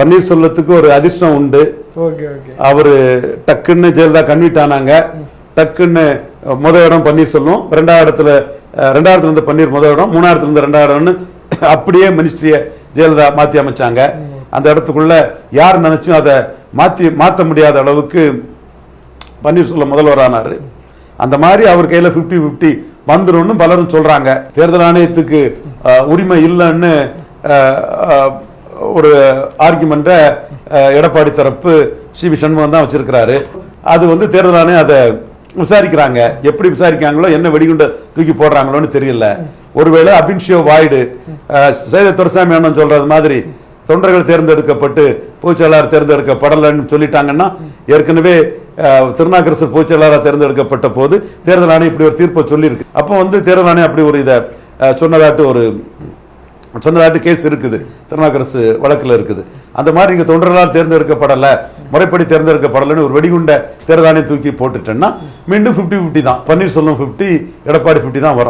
பன்னீர்செல்வத்துக்கு ஒரு அதிர்ஷ்டம் உண்டு. அவரு டக்குன்னு ஜெயலலிதா கன்வீட் ஆனாங்க. டக்குன்னு முத இடம் பன்னீர்செல்வம் ரெண்டாவது இடத்துல ரெண்டாயிரத்துல இருந்த பன்னீர் முத இடம் மூணாயிரத்துல இருந்த ரெண்டாவது இடம்னு அப்படியே மினிஸ்ட்ரிய ஜெயலலிதா மாத்தி அமைச்சாங்க. அந்த இடத்துக்குள்ள யார் நினைச்சும் அதை மாத்தி மாத்த முடியாத அளவுக்கு பன்னீர்செல்வம் முதல்வரானாரு அந்த மாதிரி அவர் கையில 50 50 வந்துரும்னு பலரும் சொல்றாங்க. தேர்தல் ஆணையத்துக்கு உரிமை இல்லைன்னு ஒரு ஆர்குமெண்ட்டை எடப்பாடி தரப்பு சி. வி. சண்முகம் தான் வச்சிருக்கிறாரு. அது வந்து தேர்தல் ஆணையம் அதை விசாரிக்கிறாங்க. எப்படி விசாரிக்காங்களோ என்ன வெடிகுண்டை தூக்கி போடுறாங்களோன்னு தெரியல. ஒருவேளை அபின்ஷியோ வாய்டு சைத சேத துரசாமி அண்ணன் சொல்றது மாதிரி தொண்டர்கள் தேர்ந்தெடுக்கப்பட்டு பொதுச்செயலாளர் தேர்ந்தெடுக்கப்படலைன்னு சொல்லிட்டாங்கன்னா ஏற்கனவே திருநாக்கரசர் பொதுச்செயலாளர் தேர்ந்தெடுக்கப்பட்ட போது தேர்தல் ஆணையம் இப்படி ஒரு தீர்ப்பை சொல்லியிருக்கு. அப்போ வந்து தேர்தல் ஆணையம் அப்படி ஒரு இதை சொன்னதாட்டு ஒரு சொன்னதாட்டு கேஸ் இருக்குது. திருநாக்கரசு வழக்கில் இருக்குது. அந்த மாதிரி நீங்கள் தொண்டர்களால் தேர்ந்தெடுக்கப்படலை முறைப்படி தேர்ந்தெடுக்கப்படலைன்னு ஒரு வெடிகுண்ட தேர்தானே தூக்கி போட்டுட்டேன்னா மீண்டும் 50 50 தான். பன்னீர்செல்வம் 50 எடப்பாடி 50 தான் வரும்.